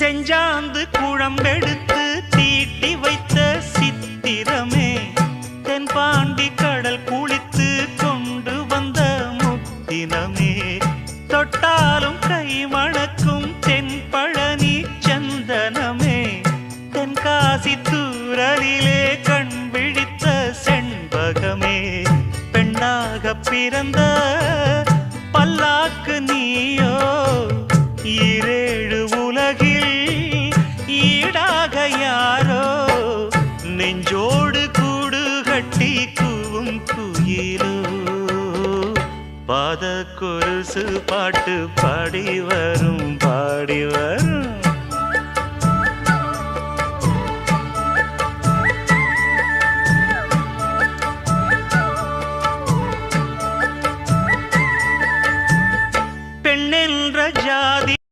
செஞ்சாந்து குழம்பெடுத்து தீட்டி வைத்த சித்திரமே தென்பாண்டி கடல் குளித்து கொண்டு வந்த முத்தினமே. தொட்டாலும் கை மணக்கும் தென்பழனி சந்தனமே தென்காசி தூரலிலே கண் விழித்த செண்பகமே. பெண்ணாக பிறந்த பல்லாக்கு நீயோ நெஞ்சோடு கூடு கட்டி கூவும் குயிலோ. பாத கொலுசு பாட்டு பாடி வரும் பாடி வரும். பெண்ணென்ற ஜாதி